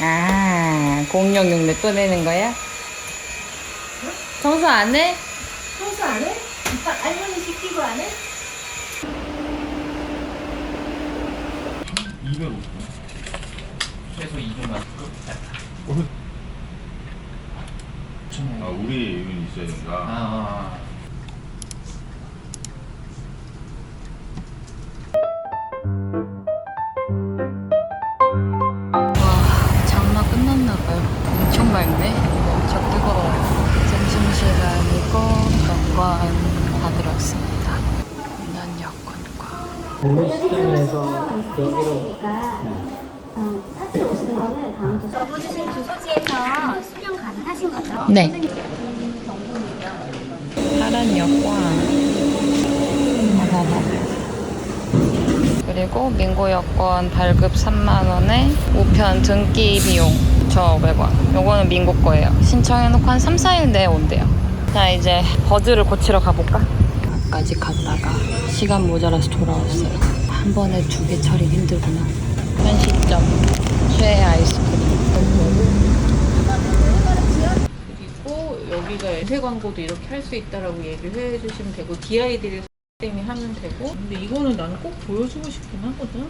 아, 공룡 흉내 또 내는 거야? 청소 안 해? 청소 안 해? 오빠 할머니 시키고 안 해? 250원. 최소 2분만 아 우리 의견이 있어야 된다. 아, 와, 왔습니다. 난 여권과. 적어주신 주소지에서 수령 가능하신 거죠? 네. 파란 여권. 그리고 민고 여권 발급 3만원에 우편 등기 비용 저 500원. 요거는 민고 거예요. 신청해놓고 한 3, 4일 내에 온대요. 자, 이제 버즈를 고치러 가볼까? 까지 갔다가 시간 모자라서 돌아왔어요. 한 번에 두 개 처리 힘들구나. 편식점 최애 아이스크림. 그리고 여기가 연쇄 광고도 이렇게 할 수 있다라고 얘기를 해주시면 되고 DID를 쌤이 하면 되고 근데 이거는 나는 꼭 보여주고 싶긴 하거든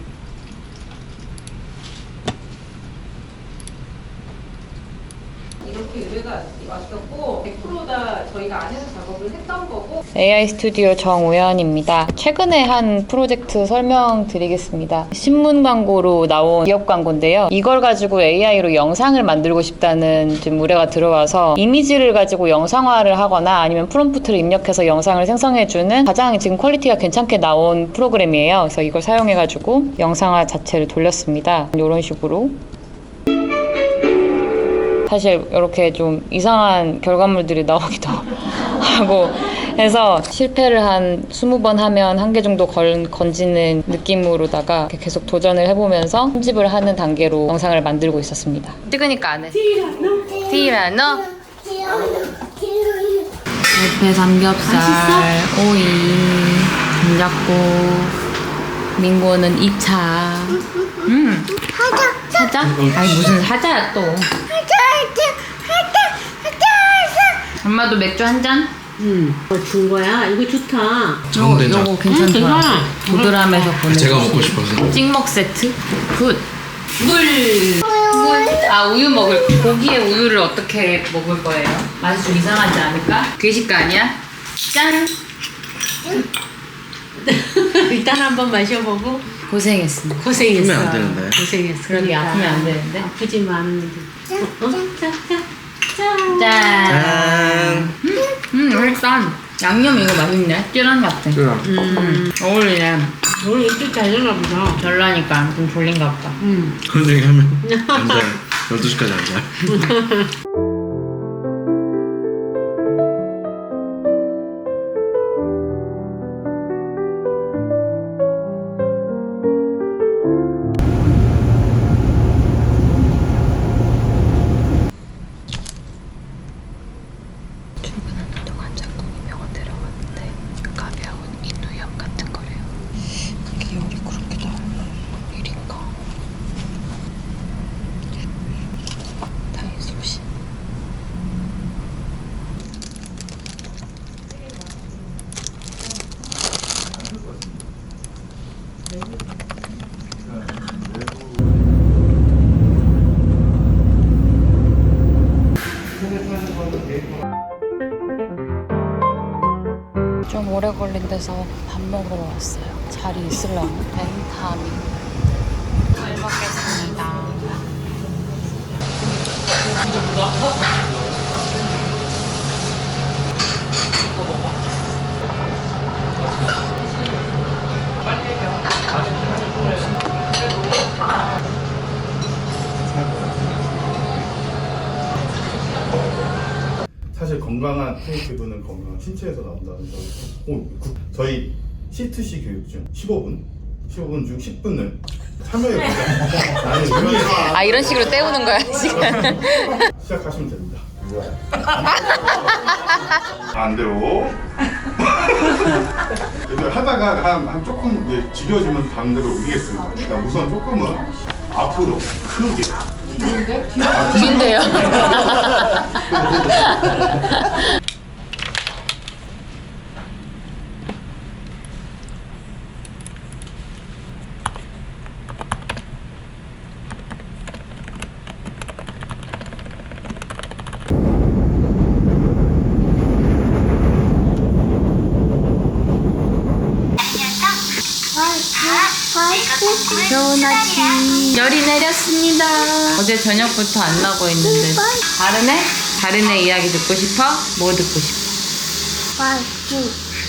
이렇게 의뢰가 왔었고 100%다 저희가 안에서 작업을 했던 거고 AI 스튜디오 정우현입니다. 최근에 한 프로젝트 설명드리겠습니다. 신문 광고로 나온 기업 광고인데요. 이걸 가지고 AI로 영상을 만들고 싶다는 좀 의뢰가 들어와서 이미지를 가지고 영상화를 하거나 아니면 프롬프트를 입력해서 영상을 생성해주는 가장 지금 퀄리티가 괜찮게 나온 프로그램이에요. 그래서 이걸 사용해가지고 영상화 자체를 돌렸습니다. 이런 식으로. 사실 이렇게 좀 이상한 결과물들이 나오기도 하고 해서 실패를 한 20번 하면 한 개 정도 걸, 건지는 느낌으로다가 계속 도전을 해보면서 편집을 하는 단계로 영상을 만들고 있었습니다. 찍으니까 안 해. 티라노. 대패 삼겹살, 오이, 장작고, 민고는 2차. 음. 사자. 사자? 아니 무슨 사자야 또. 엄마도 맥주 한 잔? 응. 어, 준 거야? 이거 좋다. 요거, 요거 괜찮다. 괜찮아. 보드람에서 보내. 제가 먹고 싶어서. 찍먹 세트? 굿. 물. 물. 아 우유 먹을. 고기에 우유를 어떻게 먹을 거예요? 맛이 좀 이상하지 않을까? 괴식가 아니야? 짠. 일단 한번 마셔보고 고생했습니다. 고생했어. 아프면 안 되는데. 고생했어. 그러게 아프면 안 되는데. 아프지만 어? 자, 자, 자. 짠. 짠. 음 맛있다. 양념 이거 맛있네. 찌란 같아. 음. 어울리네. 오늘 일찍 자려나 보다. 별나니까 좀 졸린가 보다. 응. 그런 얘기 하면 안 자요. 12시까지 안 자요. 데서 밥 먹으러 왔어요. 자리 있으려나? 벤타민. 건강한 피부는 건강한 신체에서 나온다는 점. 오, 구- 저희 C2C 교육 중 15분, 15분 중 10분을 참여해 보자. 나는 이런 아 이런 식으로 때우는 거야 지금. 시작하시면 됩니다. 반대로. 이거 하다 하다가 한, 한 조금 이제 지겨지면서 담대로 옮기겠습니다. 그러니까 우선 조금은 앞으로 크게. 긴데요. 좋은 아침. 열이 내렸습니다. 어제 저녁부터 안 나고 있는데. 다른 애? 다른 애 이야기 듣고 싶어? 뭐 듣고 싶어?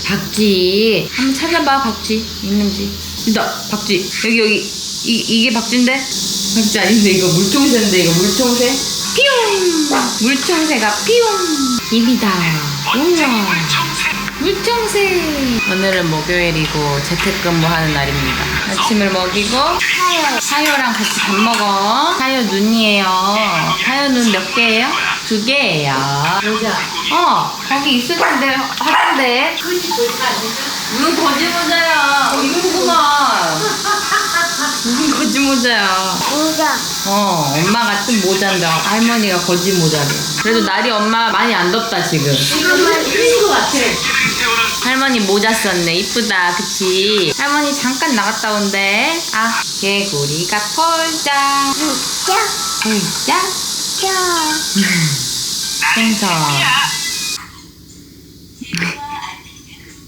박쥐. 한번 찾아봐, 박쥐. 있는지. 있다, 박쥐. 여기, 여기. 이, 이게 박쥐인데? 박쥐 아닌데, 이거 물총새인데, 이거 물총새? 삐용! 물총새가 삐용! 입이다. 우와. 물총새. 오늘은 목요일이고 재택근무하는 날입니다. 아침을 먹이고 사요랑 같이 밥 먹어. 사요 눈이에요. 사요 눈 몇 개예요? 두 개예요. 모자. 어 거기 있을 텐데 하던데. 무슨 거지 모자야? 어, 이거구만. 무슨 거지 모자야? 모자. 어 엄마 같은 모자인데 할머니가 거지 모자래. 그래도 날이 엄마 많이 안 덥다 지금. 지금만 틀린 것 같아. 할머니 모자 썼네. 이쁘다. 그치? 할머니 잠깐 나갔다 온대. 아 개구리가 폴짝. 자, 폴짝 자. 생선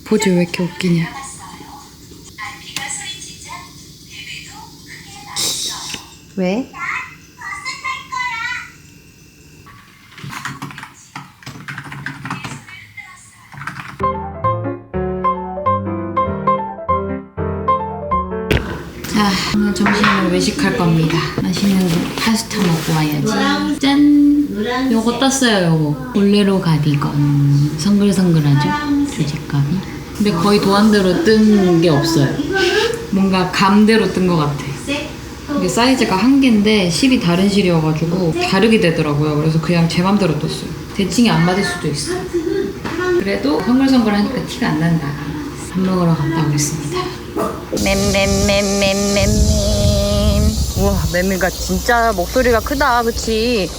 보지 왜 이렇게 웃기냐? 왜? 외식할 겁니다. 맛있는 거 파스타 먹고 와야지. 짠! 요거 떴어요, 요거. 볼레로 가디건. 성글성글하죠? 주지감이. 근데 거의 도안대로 뜬 게 없어요. 뭔가 감대로 뜬 것 같아. 이게 사이즈가 한 개인데 실이 다른 실이어가지고 다르게 되더라고요. 그래서 그냥 제 맘대로 떴어요. 대칭이 안 맞을 수도 있어. 그래도 성글성글하니까 티가 안 난다. 밥 먹으러 갔다 오겠습니다. 맴맴맴맴맴맴 우와 매미가 진짜 목소리가 크다 그치?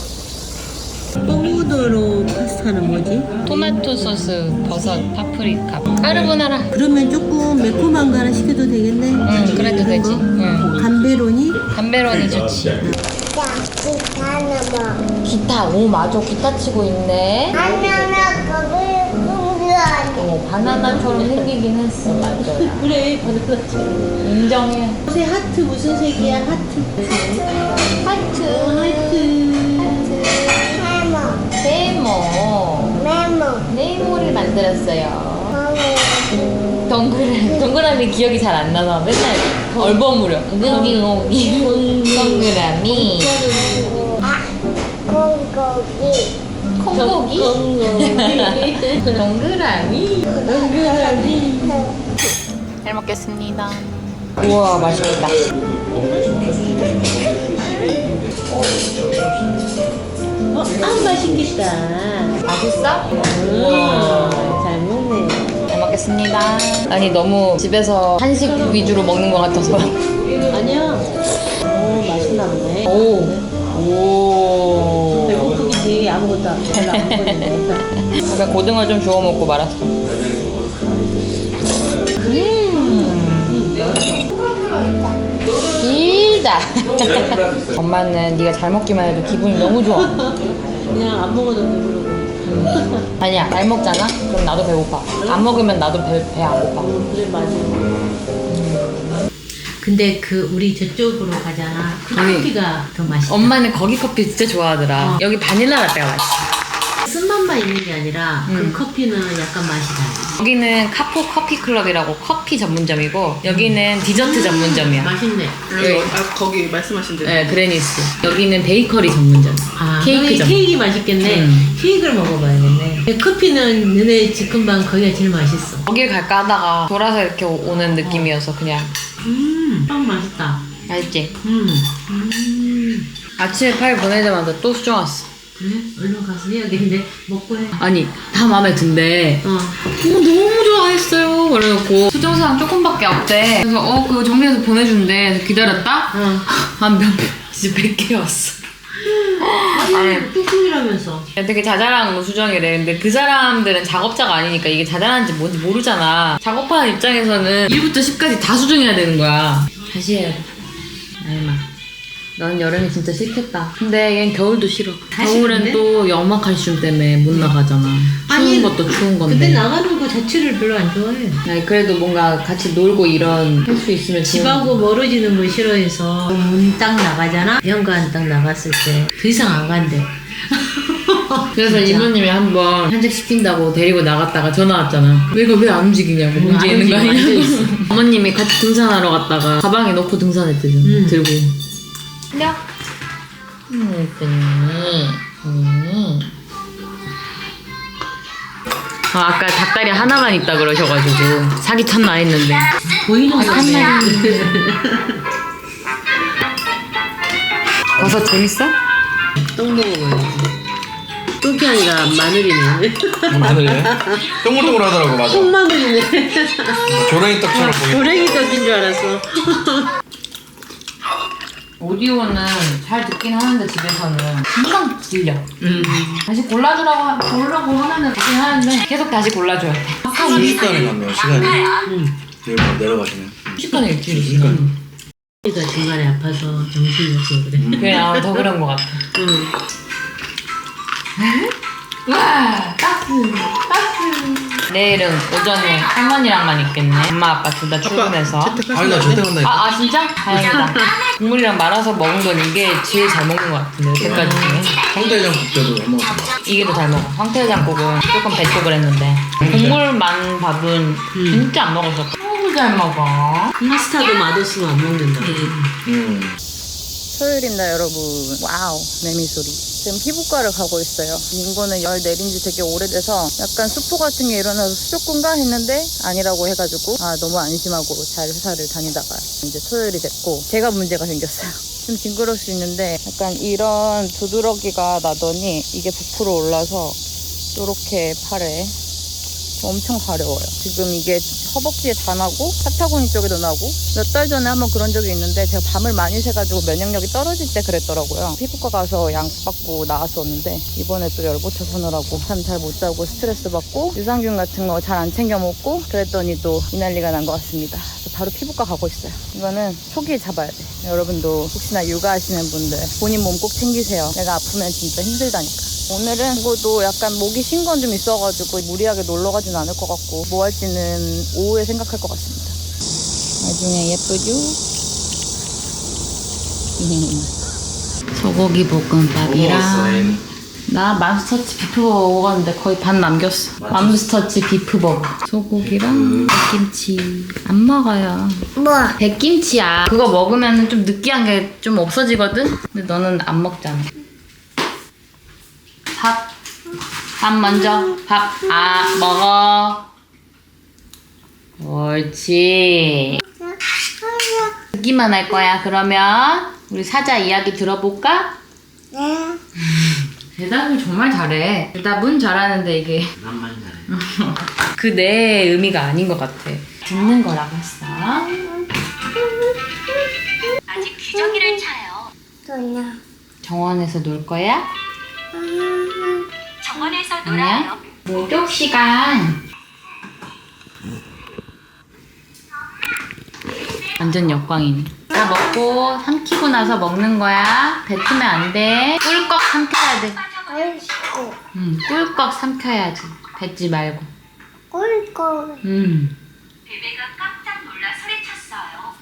뽀모도로 파스타는 뭐지? 토마토 소스, 버섯, 파프리카 까르보나라 그러면 조금 매콤한 거 하나 시켜도 되겠네? 응 그래도 되지 응 감베로니? 담배로니 좋지 자, 기타 오 맞아 기타 치고 있네 하나는 공주하니. 어 바나나처럼 생기긴 했어 맞아 그래, 바나나처럼. 인정해 새 하트 무슨 색이야? 하트. 하트 하트. 해머. 세모 메모. 네모를 만들었어요 거기. 동그라미 동그라미 기억이 잘 안 나서 맨날 얼버무려 여기 동그라미 아, 공고기. 콩고기 동그라미 잘 먹겠습니다 우와 맛있겠다 어, 아, 맛있겠다. 맛있어? 음, 잘 먹네. 잘 먹겠습니다 아니 너무 집에서 한식 위주로 먹는 것 같아서 아니야. 오, 맛있나 보네. 오. 오. 아무것도 안 별로 안 먹었는데. 그냥 고등어 좀 주워 먹고 말았어. 음. 길다. 엄마는 네가 잘 먹기만 해도 기분이 너무 좋아. 그냥 안 먹어도 배부르고. 아니야, 잘 먹잖아? 그럼 나도 배고파. 안 먹으면 나도 배 안 고파. 그래, 맞아. 근데 그 우리 저쪽으로 가잖아. 그 커피가 더 맛있어. 엄마는 거기 커피 진짜 좋아하더라. 어. 여기 바닐라 라떼가 맛있어. 쓴맛만 있는 게 아니라 음. 그 커피는 약간 맛이 달라. 여기는 카포 커피 클럽이라고 커피 전문점이고 여기는 디저트 전문점이야. 맛있네. 여기, 아, 거기 말씀하신 대로. 네, 그레니스. 여기는 베이커리 전문점. 아, 케이크 케이크 점. 케이크 맛있겠네. 음. 케이크를 먹어봐야겠네. 커피는 너네 집 근방 거기가 제일 맛있어. 거길 갈까 하다가 돌아서 이렇게 오- 오는 느낌이어서 그냥 음, 빵 맛있다. 맛있지? 음. 음. 아침에 파일 보내자마자 또 수정 왔어. 그래? 얼른 가서 해야겠는데 먹고 해. 아니 다 마음에 든대 어. 어, 너무 좋아했어요 그래갖고 수정사항 조금밖에 없대 그래서 어 그거 정리해서 보내준대 그래서 기다렸다 어. 한몇 진짜 100개 왔어 아니 뚝뚝이라면서. 되게 자잘한 수정이래. 근데 그 사람들은 작업자가 아니니까 이게 자잘한지 뭔지 모르잖아. 작업하는 입장에서는 1부터 10까지 다 수정해야 되는 거야. 다시 해야 돼. 알마. 넌 여름이 진짜 싫겠다. 근데 얜 겨울도 싫어. 겨울엔 싫은데? 또 염화칼슘 때문에 못 나가잖아. 추운 아니, 것도 추운 건데. 근데 나가는 거 자체를 별로 안 좋아해. 아니, 그래도 뭔가 같이 놀고 이런 할 수 있으면 좋은 집하고 멀어지는 걸 싫어해서 문 딱 나가잖아? 현관 딱 나갔을 때 더 이상 안 간대. 그래서 진짜. 이모님이 한번 산책 시킨다고 데리고 나갔다가 전화 왔잖아. 왜안 움직이냐고 응, 문제 안 있는 거 움직여, 아니냐. 앉아있어. 어머님이 같이 등산하러 갔다가 가방에 넣고 등산했대 좀 응. 들고. 야. 음, 음. 아, 아까 닭다리 하나만 있다 그러셔가지고 사기 쳤나 했는데 보이는 거한 같아. 버섯 재밌어? 떡 먹어봐야지. 떡이 아니라 마늘이네. 마늘이네. 동글동글 하더라고 맞아. 콩마늘이네. 조랭이 떡처럼 보이네. 고랭이 떡인 줄 알았어. 오디오는 잘 듣긴 하는데 집에서는 금방 질려. 음. 다시 골라주라고 하- 고르라고 하면은 듣긴 하는데 계속 다시 골라줘야 돼. 순식간에 갔네요 시간이. 응. 내일 내려가시네. 시간에 일주일 그러니까. 시간. 애가 중간에 아파서 정신이 없어 그래. 그래, 아, 더 그런 것 같아. 응. 와, 따스, 따스. 내일은 오전에 할머니랑만 있겠네. 엄마, 아빠 둘 다 출근해서. 아니 나 재택한다니까. 아, 아, 진짜? 다행이다. 국물이랑 말아서 먹은 건 이게 제일 잘 먹는 것 같은데, 여태까지 중에. 성대장 국대도 해먹었어. 이게 더 잘 먹어. 황태장국은 조금 배쪽을 했는데. 국물만 밥은 진짜 안 먹었었고. 너무 잘 먹어. 파스타도 맛없으면 안 먹는다. 음. 토요일입니다 여러분 와우 매미 소리 지금 피부과를 가고 있어요. 인고는 열 내린 지 되게 오래돼서 약간 수포 같은 게 일어나서 수족군가 했는데 아니라고 해가지고 아 너무 안심하고 잘 회사를 다니다가 이제 토요일이 됐고 제가 문제가 생겼어요. 좀 징그러울 수 있는데 약간 이런 두드러기가 나더니 이게 부풀어 올라서 이렇게 팔에 엄청 가려워요. 지금 이게 허벅지에 다 나고 사타구니 쪽에도 나고 몇 달 전에 한번 그런 적이 있는데 제가 밤을 많이 새가지고 면역력이 떨어질 때 그랬더라고요. 피부과 가서 약 받고 나왔었는데 이번에 또 열보쳐 서느라고 잠 잘 못 자고 스트레스 받고 유산균 같은 거 잘 안 챙겨 먹고 그랬더니 또 이 난리가 난 것 같습니다. 바로 피부과 가고 있어요. 이거는 초기에 잡아야 돼. 여러분도 혹시나 육아하시는 분들 본인 몸 꼭 챙기세요. 내가 아프면 진짜 힘들다니까. 오늘은 그것도 약간 목이 쉰건좀 있어가지고 무리하게 놀러 가진 않을 것 같고 뭐 할지는 오후에 생각할 것 같습니다. 나중에 예쁘죠? 소고기 볶음밥이랑 나 맘스터치 비프버거 먹었는데 거의 반 남겼어. 맘스터치 비프버거. 소고기랑 백김치. 안 먹어요. 뭐? 백김치야. 그거 먹으면 좀 느끼한 게 좀 없어지거든? 근데 너는 안 먹잖아. 밥. 밥 먼저. 밥. 아, 먹어. 옳지. 듣기만 할 거야, 그러면. 우리 사자 이야기 들어볼까? 네. 대답을 정말 잘해. 대답은 잘하는데 이게 난만 잘해. 그 내 의미가 아닌 것 같아. 듣는 거라고 했어. 아직 규정이를 차요. 저요. 정원에서 놀 거야? 정원에서 아니야? 목욕 시간. 완전 역광이네. 다 먹고 삼키고 나서 먹는 거야. 뱉으면 안 돼. 꿀꺽 삼켜야 돼. 아이고, 응, 꿀꺽 삼켜야지. 뱉지 말고. 꿀꿀. 음. 베베가 깜짝 놀라 소리쳤어요.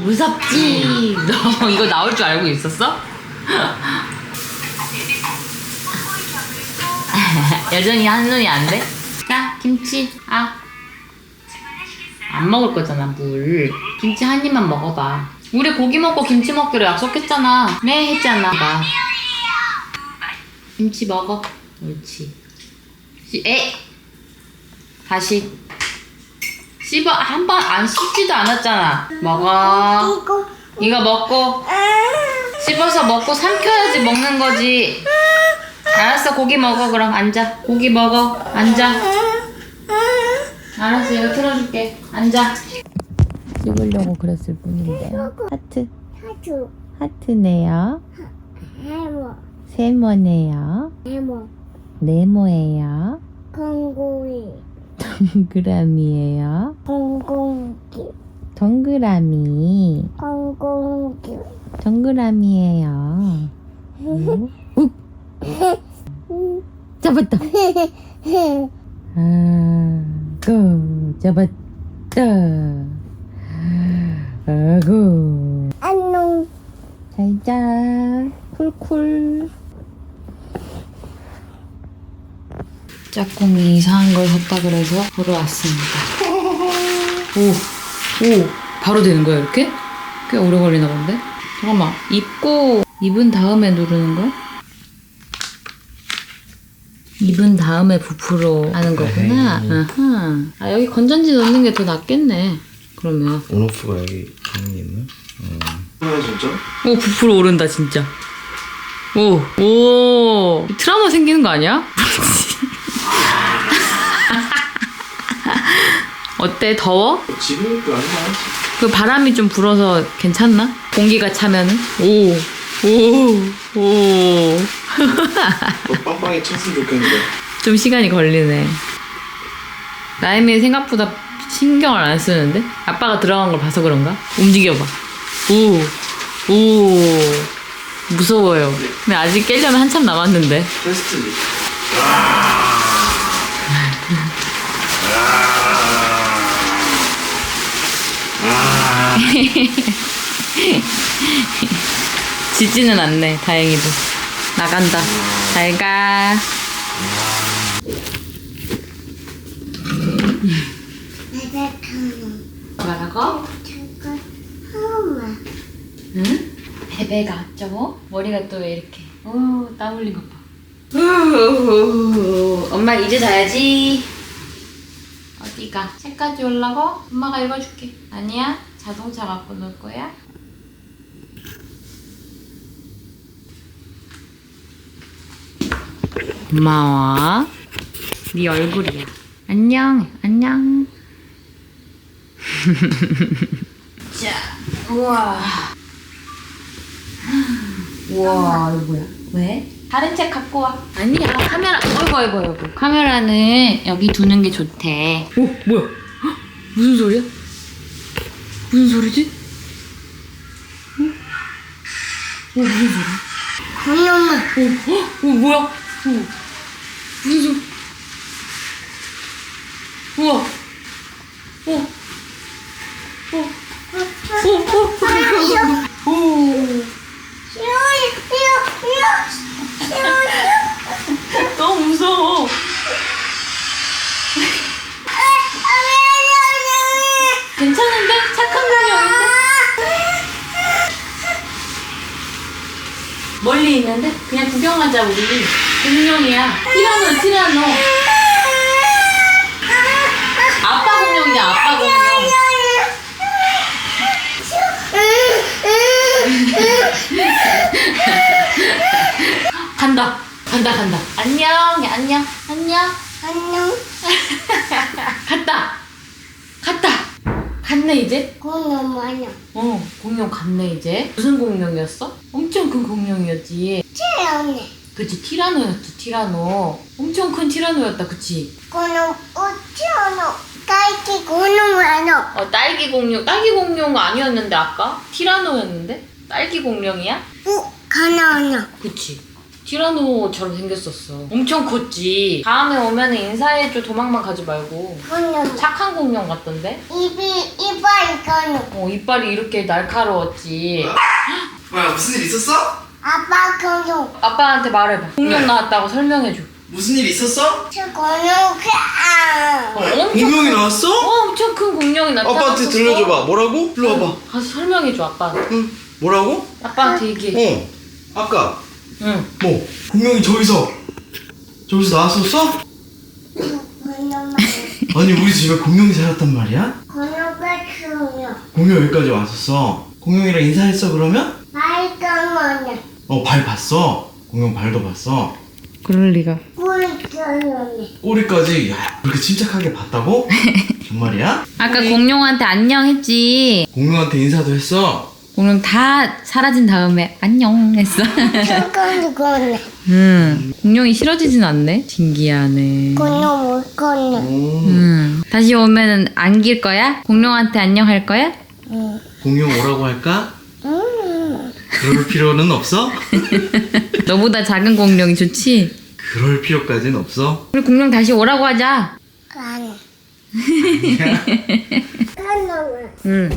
무섭지? 너 이거 나올 줄 알고 있었어? 여전히 한눈이 안 돼? 자, 김치. 아. 안 먹을 거잖아, 물. 김치 한 입만 먹어봐. 우리 고기 먹고 김치 먹기로 약속했잖아. 네, 했잖아. 나. 김치 먹어. 옳지. 씨, 에! 다시. 씹어 한 번 안 씹지도 않았잖아. 먹어. 이거 이거 먹고 씹어서 먹고 삼켜야지 먹는 거지. 알았어 고기 먹어 그럼 앉아. 고기 먹어 앉아. 알았어 이거 틀어줄게. 앉아. 찍으려고 그랬을 뿐인데요. 하트 하트 하트네요. 해모 세모네요. 해모 네모예요. 공공이 동그라미예요. 공공기 동그라미. 공공기 동그라미예요. 욱. 잡았다. 아고 잡았다. 아고 안녕 잘자 쿨쿨. 짝꿍이 이상한 걸 샀다 그래서 보러 왔습니다. 오, 오, 바로 되는 거야 이렇게? 꽤 오래 걸리나 본데? 잠깐만, 입고 입은 다음에 누르는 거야? 입은 다음에 부풀어 하는 거구나. 아하. 아 여기 건전지 넣는 게 더 낫겠네. 그러면. 온오프가 여기 있는 게 있나? 아 진짜? 오 부풀어 오른다 진짜. 오, 오, 트라우마 생기는 거 아니야? 어때 더워? 지금도 아니야 그 바람이 좀 불어서 괜찮나? 공기가 차면은? 오, 오, 오. 너 빵빵히 쳤으면 좋겠는데 좀 시간이 걸리네. 나임이 생각보다 신경을 안 쓰는데? 아빠가 들어간 걸 봐서 그런가? 움직여봐. 오, 오. 무서워요. 근데 아직 깨려면 한참 남았는데. 테스트지 지지는 않네, 다행히도. 나간다. 잘 가. 뭐라고? 응? 베베가 어쩌고? 머리가 또 왜 이렇게. 오, 땀 흘린 것 봐. 우우우우. 엄마 이제 자야지. 어디가? 책까지 올라고? 엄마가 읽어줄게. 아니야? 자동차 갖고 놀 거야? 고마워. 네 얼굴이야. 안녕, 안녕. 자, 우와. 우와, 이거 뭐야? 왜? 다른 책 갖고 와. 아니야, 카메라. 어이구, 어이구, 어이구. 카메라는 여기 두는 게 좋대. 오, 뭐야? 헉, 무슨 소리야? 무슨 소리지? 어? 어, 무슨 소리야? 엄마 어, 어, 어, 뭐야? 어, 무슨 소리? 우와. 어, 어, 어, 어, 어, 어. 너무 무서워. 괜찮은데? 착한 공룡인데? 멀리 있는데? 그냥 구경하자 우리. 공룡이야. 티라노 티라노. 아빠 공룡이야 아빠 공룡. 간다. 간다 간다. 안녕 안녕 안녕. 안녕 갔다. 갔다. 갔네 이제. 공룡 마녀 어 공룡 갔네 이제. 무슨 공룡이었어? 엄청 큰 공룡이었지. 태연해 그치 티라노였지 티라노. 엄청 큰 티라노였다 그치. 공룡 우티어노 딸기 공룡 마녀 어 딸기 공룡 딸기 공룡 아니었는데 아까 티라노였는데 딸기 공룡이야? 우 가나오냐 그치. 티라노처럼 생겼었어. 엄청 컸지. 다음에 오면 인사해줘. 도망만 가지 말고. 공룡 착한 공룡 같던데? 입이 이빨 공룡 어, 이빨이 이렇게 날카로웠지. 뭐야 무슨 일 있었어? 아빠 공룡 아빠한테 말해봐. 공룡 나왔다고 설명해줘. 무슨 일 있었어? 저 공룡 그 어, 엄청, 공룡이 나왔어? 어, 엄청 큰 공룡이 나타났어. 아빠한테 들려줘봐 뭐라고? 일로 와봐 가서 설명해줘, 아빠한테. 응 뭐라고? 아빠한테 얘기해. 어 아까 응. 뭐 공룡이 저기서 저기서 나왔었어? 아니 우리 집에 공룡이 살았단 말이야? 공룡 그 공룡 공룡 여기까지 왔었어 공룡이랑 인사했어 그러면? 말까먹네. 어발 봤어. 공룡 발도 봤어. 그럴 리가. 꿀까먹네. 꼬리까지 야 그렇게 침착하게 봤다고? 정말이야? 아까 공룡한테 안녕 했지. 공룡한테 인사도 했어. 공룡 다 사라진 다음에 안녕 했어. 꿀까먹네. 꿀네. 음, 공룡이 싫어지진 않네. 신기하네. 공룡 물 꿀네. 오. 음, 다시 오면은 안길 거야? 공룡한테 안녕 할 거야? 응. 공룡 오라고 할까? 음. 그럴 필요는 없어? 너보다 작은 공룡이 좋지? 그럴 필요까지는 없어. 우리 공룡 다시 오라고 하자. 간. 간놈은. 응,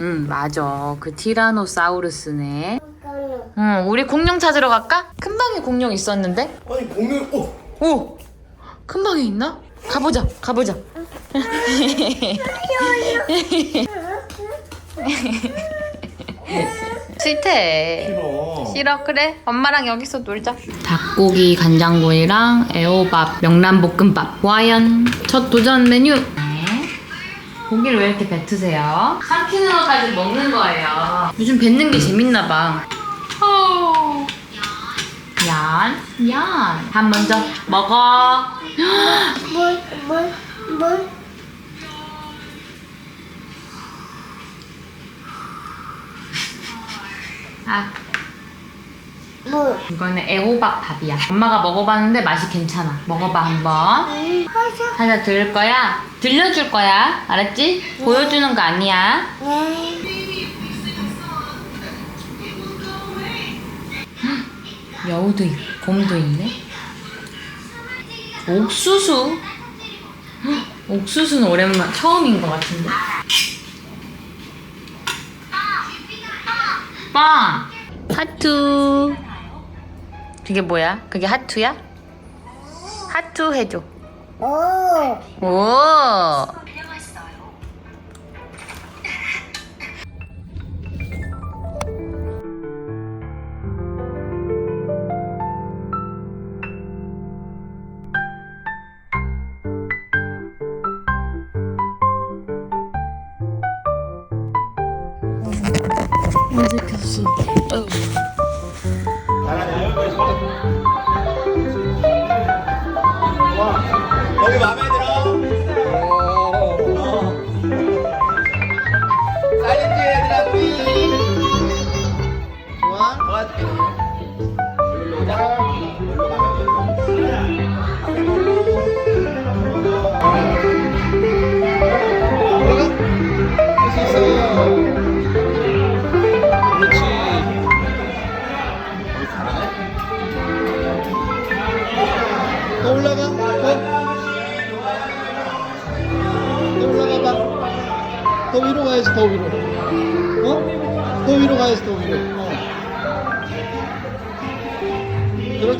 응, 맞아. 그 티라노사우루스네. 꿀까먹네. 응, 우리 공룡 찾으러 갈까? 큰 방에 공룡 있었는데? 아니 공룡 어 오! 큰 방에 있나? 가보자, 가보자. 싫대. 싫어. 싫어 그래 엄마랑 여기서 놀자 닭고기 간장구이랑 애호밥 명란볶음밥 와연 첫 도전 메뉴 고기를 왜 이렇게 뱉으세요? 삼키는 것까지 먹는 거예요 요즘 뱉는 게 재밌나 봐 어. 얀, 얀. 밥 먼저 먹어. 물, 물, 물. 아, 물. 이거는 애호박 밥이야. 엄마가 먹어봤는데 맛이 괜찮아. 먹어봐 한번. 하자. 들을 거야. 들려줄 거야. 알았지? 보여주는 거 아니야. 네. 여우도 있고 곰도 있네. 옥수수. 헉, 옥수수는 오랜만 처음인 것 같은데. 빵. 하투. 그게 뭐야? 그게 하투야? 하투 해줘. 오. 오.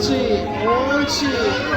그렇지. 옳지.